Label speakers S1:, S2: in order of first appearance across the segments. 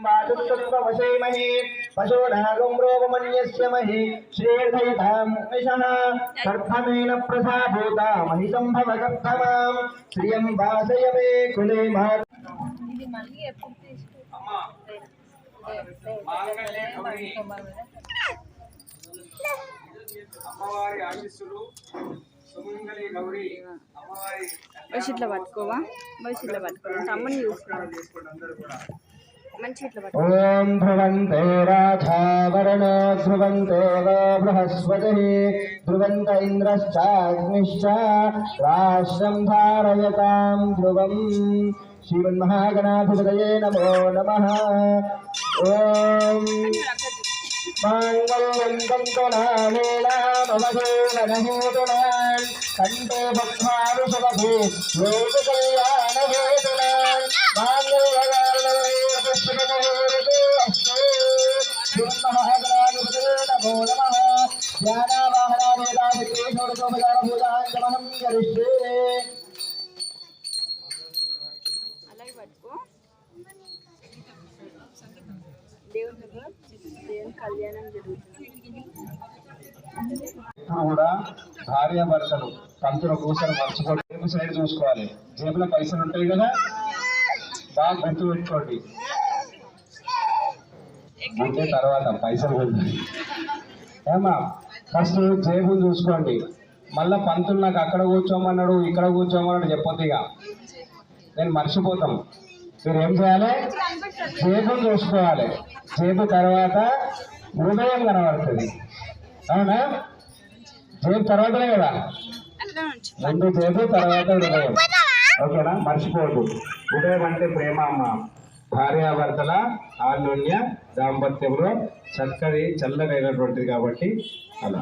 S1: స్మిదామిహిన్యప్రాకారమార్గంబాదుస్తత్వవశేమహే పశూనాగం రోగమన్యస్య మహే శ్రేర్ధయతాం నిశः సర్పమేన ప్రసాభూత మహిసంభవగర్భమాం శ్రియం వాసయ మే కులే మా
S2: ఇది మళ్ళీ ఎప్పుడు తీసుకు
S3: అమ్మవారి ఆశీస్సులు సుమంగళి గౌరి అమ్మవారి
S4: బస్ ఇట్లా పట్టుకోవా బస్ ఇట్లా పట్టుకోవా తమ్ముని చూసుకోవాలి
S3: చేసుకోండి అందరూ కూడా
S4: మంచి ఇట్లా పట్టుకో
S1: ఓం ధ్రువంతే రాధావరణో ధ్రువంతో వో బృహస్పతి. ధ్రువంత ఇంద్రశ్చాగ్నిశ్చ రాష్ట్రం ధారయతాం ధ్రువం. శ్రీమన్మహాగణాధిపతయే నమో నమ. ఓం మాంగళ్యం తంతునానేనామవధూనహేతునాన్ కంటే భక్ష్మానుషవధే లోక కళ్యాణహేతునాన్
S4: అలాగే పట్టుకో. దేవుని కళ్యాణం జరుగుతుంది.
S3: కూడా భార్య భర్తలు కంతుల కూర్చొని మర్చిపోయి జేబు సైడ్ చూసుకోవాలి. జేబులో పైసలు ఉంటాయి కదా? బాగా గుర్తు పెట్టుకోండి. అంటే తర్వాత పైసలు వెళ్తాయి ఏమా ఫస్ట్ జేబులు చూసుకోండి. మళ్ళా పంతులు నాకు అక్కడ కూర్చోమన్నాడు ఇక్కడ కూర్చోమన్నాడు చెప్పొద్దు ఇక. నేను మర్చిపోతాం. మీరు ఏం చేయాలి? జేబు చూసుకోవాలి. జేబు తర్వాత హృదయం కనబడుతుంది. అవునా? జేబు తర్వాతనే కదా? ముందు జేబు తర్వాత హృదయం ఓకేనా? మర్చిపోవద్దు. హృదయం అంటే ప్రేమ అమ్మ. భార్యాభర్తల ఆన్యోన్య దాంపత్యంలో చక్కది చల్లనైనటువంటిది కాబట్టి అలా.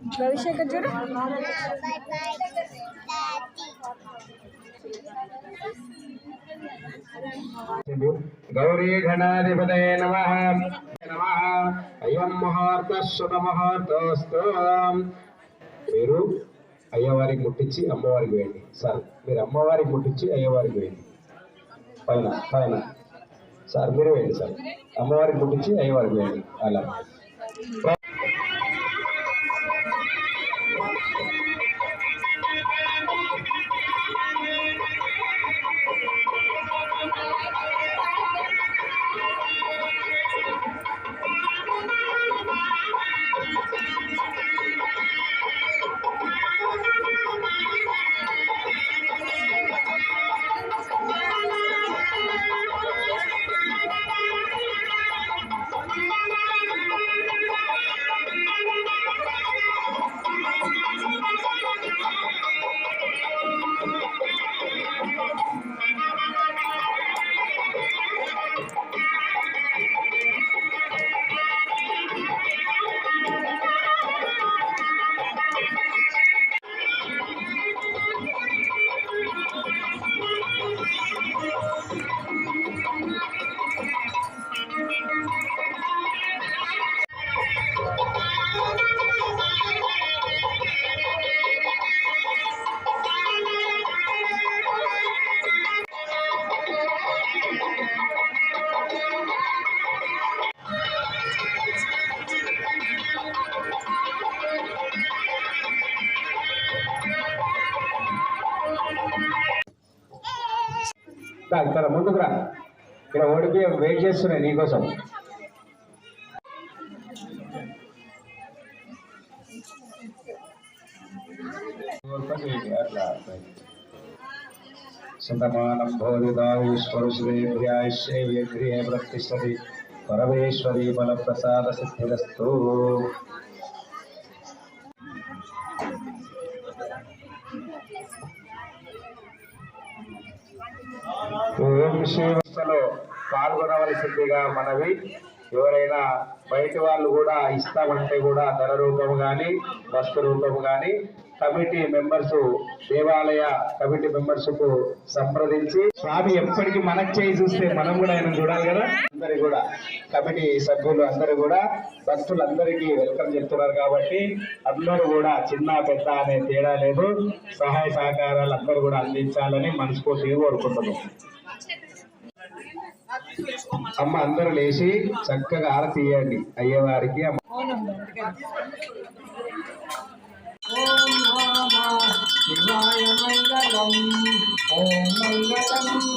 S4: బన్నీ భవిష్య ఎక్కడ చూడు
S3: గౌరీ గణాధిపతే నమ నమ అయం ముహూర్త శుభ ముహూర్తోస్తు. మీరు అయ్యవారికి ముట్టించి అమ్మవారికి వేయండి. సార్ మీరు అమ్మవారికి ముట్టించి అయ్యవారికి వేయండి. పైన పైన. సార్ మీరు వేయండి సార్. అమ్మవారికి ముట్టించి అయ్యవారికి వేయండి. అలా. దా, ఇక్కడ ముందుకు రా. ఇక్కడ ఓడిపి వెయిట్ చేస్తున్నాయి నీకోసం అట్లా శతమానం భోదిదాయుష్వరుషేభ్యాశ్రేవ్యగ్రే ప్రతిష్టతి పరమేశ్వరీ బలప్రసాద సిద్ధిరస్తు ఓం శివస్థలో పాల్గొనవలసిందిగా మనవి. ఎవరైనా బయట వాళ్ళు కూడా ఇస్తామంటే కూడా ధర రూపం కానీ వస్తు రూపం కానీ కమిటీ మెంబర్స్ దేవాలయ కమిటీ మెంబర్స్కు సంప్రదించి స్వామి ఎప్పటికీ మనకు చేయి చూస్తే మనం కూడా ఆయన చూడాలి కదా? అందరి కూడా కమిటీ సభ్యులు అందరూ కూడా భక్తులందరికీ వెల్కమ్ చెప్తున్నారు కాబట్టి అందరూ కూడా చిన్న పెద్ద అనే తేడా లేదు. సహాయ సహకారాలు అందరూ కూడా అందించాలని మనస్ఫూర్తిగా కోరుకుంటున్నాం. అమ్మ అందరూ లేచి చక్కగా ఆరతి ఇవ్వండి అయ్యేవారికి అమ్మ.
S1: ఓం మంగళం. ఓం మంగళం.